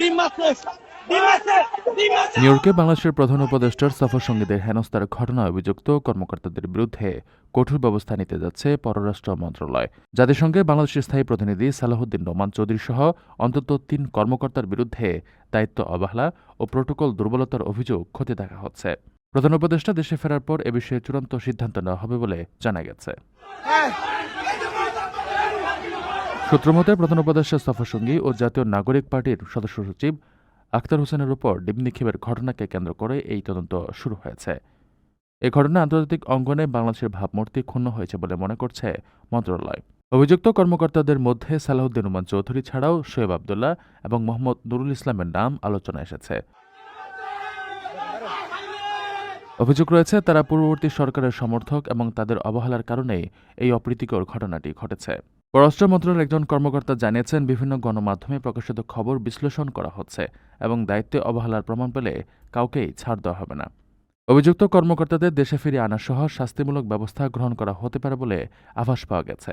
ডিম মারছে ডিম মারছে ডিম মারছে নিউ ইয়র্কে বাংলাদেশের প্রধান উপদেষ্টার সফর সঙ্গীদের হেনস্থার ঘটনায় অভিযুক্ত কর্মকর্তাদের বিরুদ্ধে কঠোর ব্যবস্থা নিতে যাচ্ছে পররাষ্ট্র মন্ত্রণালয়। জাতিসংঘে বাংলাদেশের স্থায়ী প্রতিনিধি সালাহুদ্দিন নোমান চৌধুরী সহ অন্তত তিন কর্মকর্তার বিরুদ্ধে দায়িত্ব অবহেলা ও প্রোটোকল দুর্বলতার অভিযোগ খতিয়ে দেখা হচ্ছে। প্রধান উপদেষ্টা দেশে ফেরার পর এ বিষয়ে চূড়ান্ত সিদ্ধান্ত নেওয়া হবে বলে জানা গেছে। সূত্রমতে প্রধান উপদেষ্টা সফরসঙ্গী ও জাতীয় নাগরিক পার্টির সদস্য সচিব আখতার হোসেনের উপর ডিম নিক্ষেপের ঘটনাকে কেন্দ্র করে এই তদন্ত শুরু হয়েছে। এ ঘটনা আন্তর্জাতিক অঙ্গনে বাংলাদেশের ভাবমূর্তি ক্ষুণ্ণ হয়েছে বলে মনে করছে মন্ত্রণালয়। অভিযুক্ত কর্মকর্তাদের মধ্যে সালাহুদ্দিন উমান চৌধুরী ছাড়াও শোয়েব আবদুল্লাহ এবং মোহাম্মদ নুরুল ইসলামের নাম আলোচনা এসেছে। অভিযোগ রয়েছে, তারা পূর্ববর্তী সরকারের সমর্থক এবং তাদের অবহেলার কারণেই এই অপ্রীতিকর ঘটনাটি ঘটেছে। পররাষ্ট্র মন্ত্রণালয়ের একজন কর্মকর্তা জানিয়েছেন, বিভিন্ন গণমাধ্যমে প্রকাশিত খবর বিশ্লেষণ করা হচ্ছে এবং দায়িত্বে অবহেলার প্রমাণ পেলে কাউকেই ছাড় দেওয়া হবে না। অভিযুক্ত কর্মকর্তাদের দেশে ফিরিয়ে আনা সহ শাস্তিমূলক ব্যবস্থা গ্রহণ করা হতে পারে বলে আভাস পাওয়া গেছে।